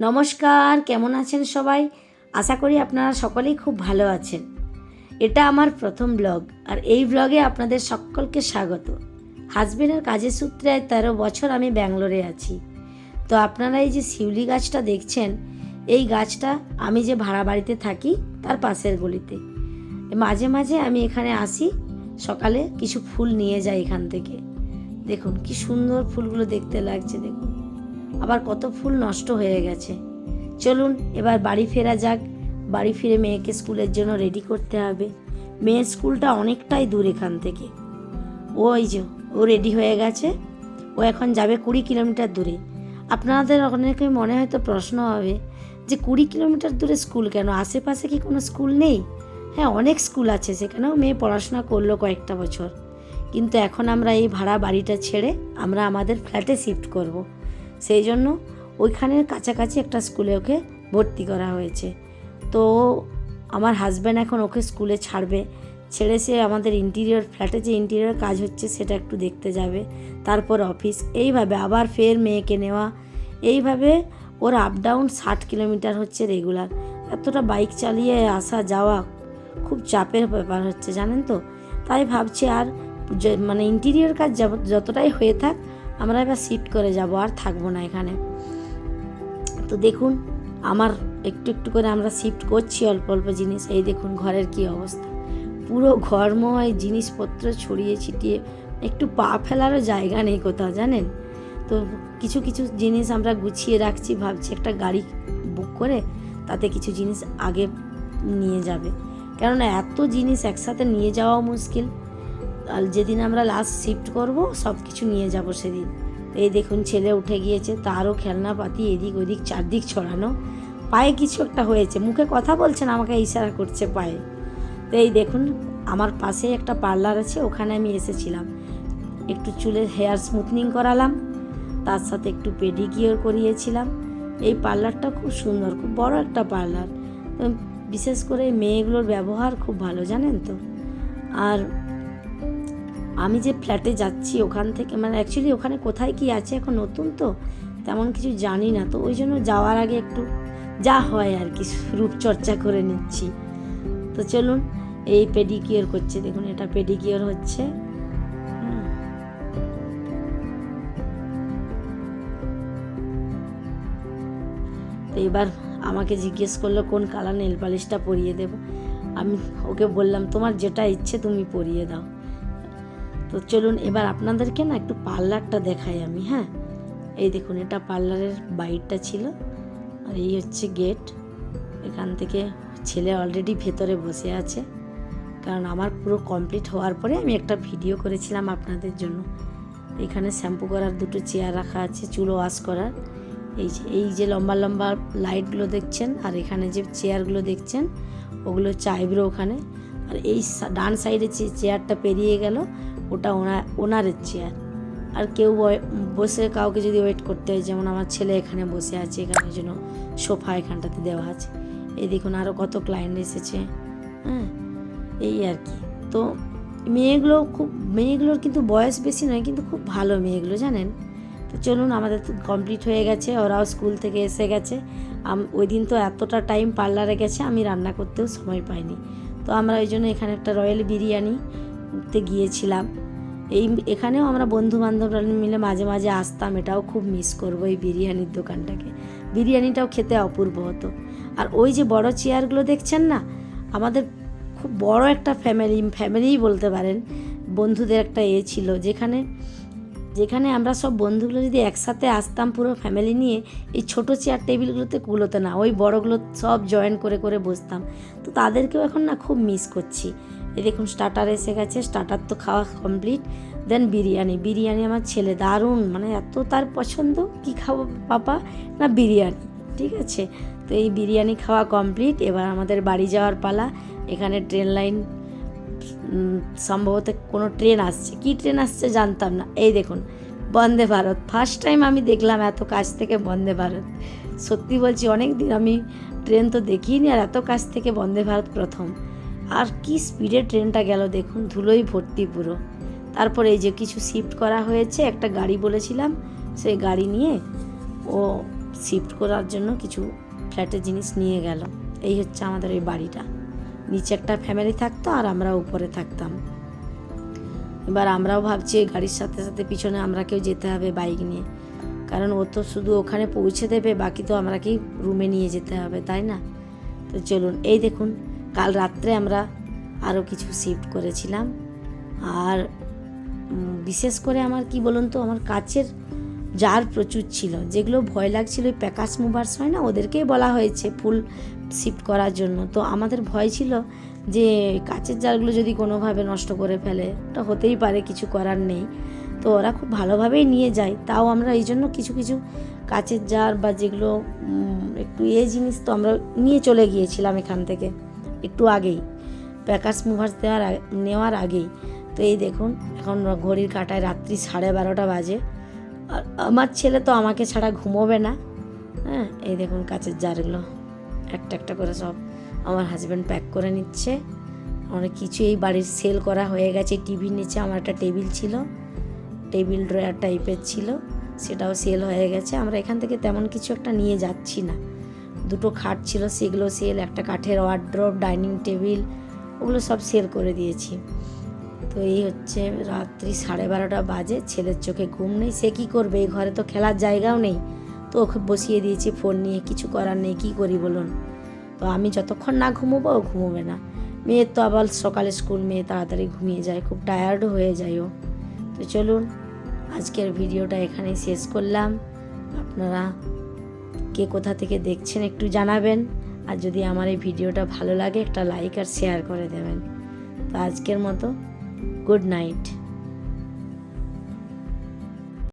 নমস্কার, কেমন আছেন সবাই? আশা করি আপনারা সকলেই খুব ভালো আছেন। এটা আমার প্রথম ব্লগ, আর এই ব্লগে আপনাদের সকলকে স্বাগত। হাজবেন্ডের কাজের সূত্রে তেরো বছর আমি ব্যাঙ্গালোরে আছি। তো আপনারা এই যে শিউলি গাছটা দেখছেন, এই গাছটা আমি যে ভাড়া বাড়িতে থাকি, তার পাশের গলিতে। মাঝে মাঝে আমি এখানে আসি, সকালে কিছু ফুল নিয়ে যাই এখান থেকে। দেখুন, কি সুন্দর ফুলগুলো দেখতে লাগছে, দেখুন। আবার কত ফুল নষ্ট হয়ে গেছে। চলুন, এবার বাড়ি ফেরা যাক। বাড়ি ফিরে মেয়েকে স্কুলের জন্য রেডি করতে হবে। মেয়ের স্কুলটা অনেকটাই দূর এখান থেকে। ও ওই যে, ও রেডি হয়ে গেছে। ও এখন যাবে কুড়ি কিলোমিটার দূরে। আপনাদের অনেকে মনে হয়তো প্রশ্ন হবে যে, কুড়ি কিলোমিটার দূরে স্কুল কেন? আশেপাশে কি কোনো স্কুল নেই? হ্যাঁ অনেক স্কুল আছে, সেখানেও মেয়ে পড়াশোনা করল কয়েকটা বছর। কিন্তু এখন আমরা এই ভাড়া বাড়িটা ছেড়ে আমরা আমাদের ফ্ল্যাটে শিফট করব। সেই জন্য ওইখানের কাছাকাছি একটা স্কুলে ওকে ভর্তি করা হয়েছে। তো আমার হাজব্যান্ড এখন ওকে স্কুলে ছাড়বে। ছেড়ে সে আমাদের ইন্টিরিয়র ফ্ল্যাটে যে ইন্টিরিয়র কাজ হচ্ছে সেটা একটু দেখতে যাবে। তারপর অফিস এইভাবে আবার ফের মেয়েকে নেওয়া। এইভাবে ওর আপ ডাউন ষাট কিলোমিটার হচ্ছে রেগুলার এতটা বাইক চালিয়ে আসা যাওয়া খুব চাপের ব্যাপার হচ্ছে, জানেন তো? তাই ভাবছি আর মানে ইন্টিরিয়র কাজ যতটাই হয়ে থাক আমরা এবার শিফট করে যাব, আর থাকব না এখানে। তো দেখুন, আমার একটু একটু করে আমরা শিফট করছি অল্প অল্প জিনিস। এই দেখুন ঘরের কি অবস্থা। পুরো ঘরময়, জিনিসপত্র ছড়িয়ে ছিটিয়ে, একটু পা ফেলারও জায়গা নেই কোথাও, জানেন? তো কিছু কিছু জিনিস আমরা গুছিয়ে রাখছি, ভাবছি একটা গাড়ি বুক করে তাতে কিছু জিনিস আগে নিয়ে যাবে। কেননা এত জিনিস একসাথে নিয়ে যাওয়াও মুশকিল। আর যেদিন আমরা লাস্ট শিফট করব, সব কিছু নিয়ে যাব সেদিন। এই দেখুন, ছেলে উঠে গিয়েছে, তারও খেলনা পাতি এদিক ওদিক, চারদিক ছড়ানো। পায়ে কিছু একটা হয়েছে, মুখে কথা বলছেন আমাকে ইশারা করছে পায়ে। তো এই দেখুন, আমার পাশে একটা পার্লার আছে, ওখানে আমি এসেছিলাম। একটু চুলের হেয়ার স্মুথনিং করালাম, তার সাথে একটু পেডিকিওর করিয়েছিলাম। এই পার্লারটা খুব সুন্দর, খুব বড় একটা পার্লার বিশেষ করে মেয়েগুলোর ব্যবহার খুব ভালো, জানেন তো? আর আমি যে ফ্ল্যাটে যাচ্ছি ওখান থেকে মানে অ্যাকচুয়ালি ওখানে কোথায় কি আছে এখন নতুন তো, তেমন কিছু জানি না। তো ওই জন্য যাওয়ার আগে একটু যা হয় আর কি, রূপচর্চা করে নিচ্ছি। তো চলুন, এই পেডিকিওর করছে। দেখুন, এটা পেডিকিওর হচ্ছে। তো এবার আমাকে জিজ্ঞেস করল, কোন কালার নেল পালিশটা পরিয়ে দেব? আমি ওকে বললাম, তোমার যেটা ইচ্ছে তুমি পরিয়ে দাও। তো চলুন এবার আপনাদেরকে না একটু পার্লারটা দেখাই আমি হ্যাঁ? এই দেখুন, এটা পার্লারের বাইরটা ছিল, আর এই হচ্ছে গেট। এখান থেকে ছেলে অলরেডি ভেতরে বসে আছে। কারণ আমার পুরো কমপ্লিট হওয়ার পরে আমি একটা ভিডিও করেছিলাম আপনাদের জন্য। এখানে শ্যাম্পু করার দুটো চেয়ার রাখা আছে চুল ওয়াশ করার। এই যে এই যে লম্বা লম্বা লাইটগুলো দেখছেন, আর এখানে যে চেয়ারগুলো দেখছেন, ওগুলো হচ্ছে আইব্রো ওখানে। আর এই ডান সাইডে যে চেয়ারটা পেরিয়ে গেল ওটা ওনার ওনারের চেয়ার আর কেউ বসে কাউকে যদি ওয়েট করতে হয়, যেমন আমার ছেলে এখানে বসে আছে, এখানে ওই জন্য সোফা এখানটাতে দেওয়া আছে। এই দেখুন আরও কত ক্লায়েন্ট এসেছে হ্যাঁ? এই আর কি। তো মেয়েগুলো খুব, মেয়েগুলোর কিন্তু বয়স বেশি নয়, কিন্তু খুব ভালো মেয়েগুলো, জানেন? তো চলুন, আমাদের তো কমপ্লিট হয়ে গেছে, ওরাও স্কুল থেকে এসে গেছে। ওই দিন তো এতটা টাইম পার্লারে গেছে, আমি রান্না করতেও সময় পাইনি। তো আমরা ওই জন্য এখানে একটা রয়্যাল বিরিয়ানিতে গিয়েছিলাম। এই এখানেও আমরা বন্ধু বান্ধবরা মিলে মাঝে মাঝে আসতাম। এটাও খুব মিস করব এই বিরিয়ানির দোকানটাকে। বিরিয়ানিটাও খেতে অপূর্ব হতো। আর ওই যে বড় চেয়ারগুলো দেখছেন না? আমাদের খুব বড় একটা ফ্যামিলি ফ্যামিলিই বলতে পারেন। বন্ধুদের একটা এ ছিল। যেখানে যেখানে আমরা সব বন্ধুগুলো যদি একসাথে আসতাম পুরো ফ্যামিলি নিয়ে, এই ছোট চেয়ার টেবিলগুলোতে কুলোতে না, ওই বড়গুলো সব জয়েন করে করে বসতাম। তো তাদেরকেও এখন না খুব মিস করছি। এই দেখুন স্টার্টার এসে গেছে স্টার্টার তো খাওয়া কমপ্লিট দেন বিরিয়ানি। বিরিয়ানি আমার ছেলে, দারুণ মানে এত তার পছন্দ, কি খাব পাপা? না, বিরিয়ানি, ঠিক আছে? তো এই বিরিয়ানি খাওয়া কমপ্লিট এবার আমাদের বাড়ি যাওয়ার পালা। এখানে ট্রেন লাইন সম্ভবত কোনো ট্রেন আসছে। কি ট্রেন আসছে জানতাম না। এই দেখুন, বন্দে ভারত। ফার্স্ট টাইম আমি দেখলাম এত কাছ থেকে বন্দে ভারত। সত্যি বলছি অনেক দিন আমি ট্রেন তো দেখিনি, আর এত কাছ থেকে বন্দে ভারত প্রথম। আর কি স্পিডে ট্রেনটা গেল দেখুন ধুলোই ভর্তি পুরো। তারপরে এই যে কিছু শিফট করা হয়েছে, একটা গাড়ি বলেছিলাম, সেই গাড়ি নিয়ে ও শিফট করার জন্য কিছু ফ্ল্যাটের জিনিস নিয়ে গেল। এই হচ্ছে আমাদের ওই বাড়িটা। নিচে একটা ফ্যামিলি থাকতো আর আমরা উপরে থাকতাম। এবার আমরাও ভাবছি এই গাড়ির সাথে সাথে পিছনে আমরা কেউ যেতে হবে বাইক নিয়ে। কারণ ও তো শুধু ওখানে পৌঁছে দেবে, বাকি তো আমরাকেই রুমে নিয়ে যেতে হবে, তাই না? তো চলুন, এই দেখুন কাল রাত্রে আমরা আরও কিছু শিফট করেছিলাম। আর বিশেষ করে আমার কি বলুন তো, আমার কাছের জার প্রচুর ছিল। যেগুলো ভয় লাগছিল, ওই প্যাকাশ মুভার্স হয় না, ওদেরকেই বলা হয়েছে ফুল শিফট করার জন্য। তো আমাদের ভয় ছিল যে, কাচের জারগুলো যদি কোনোভাবে নষ্ট করে ফেলে ওটা হতেই পারে, কিছু করার নেই। তো ওরা খুব ভালোভাবেই নিয়ে যায়। তাও আমরা এই জন্য কিছু কিছু কাচের জার বা যেগুলো একটু এ জিনিস তো আমরা নিয়ে চলে গিয়েছিলাম এখান থেকে। একটু আগেই প্যাকাশ মুভার্স দেওয়ার নেওয়ার আগেই। তো এই দেখুন, এখন ঘড়ির কাঁটায় রাত্রি সাড়ে বারোটা বাজে। আর আমার ছেলে তো আমাকে ছাড়া ঘুমোবে না। হ্যাঁ এই দেখুন কাচের জারগুলো। একটা একটা করে সব আমার হাজব্যান্ড প্যাক করে নিচ্ছে। অনেক কিছু এই বাড়ির সেল করা হয়ে গেছে। টিভির নিচে আমার একটা টেবিল ছিল। টেবিল ড্রয়ার টাইপের ছিল। সেটাও সেল হয়ে গেছে। আমরা এখান থেকে তেমন কিছু একটা নিয়ে যাচ্ছি না। দুটো খাট ছিল, সেগুলো সেল একটা কাঠের ওয়ার্ড্রপ ডাইনিং টেবিল ওগুলো সব সেল করে দিয়েছি। তো এই হচ্ছে রাত্রি সাড়ে বারোটা বাজে, ছেলের চোখে ঘুম নেই, সে কী করবে? এই ঘরে তো খেলার জায়গাও নেই। তো ওকে বসিয়ে দিয়েছি ফোন নিয়ে, কিছু করার নেই, কী করি বলুন? তো আমি যতক্ষণ না ঘুমোবো, ও ঘুমোবে না। মেয়ের তো আবার সকালে স্কুল মেয়ে তাড়াতাড়ি ঘুমিয়ে যায়, খুব টায়ার্ডও হয়ে যায় ও। তো চলুন, আজকের ভিডিওটা এখানেই শেষ করলাম। আপনারা কে কোথা থেকে দেখছেন একটু জানাবেন। আর যদি আমার এই ভিডিওটা ভালো লাগে, একটা লাইক আর শেয়ার করে দেবেন। তো আজকের মতো গুড নাইট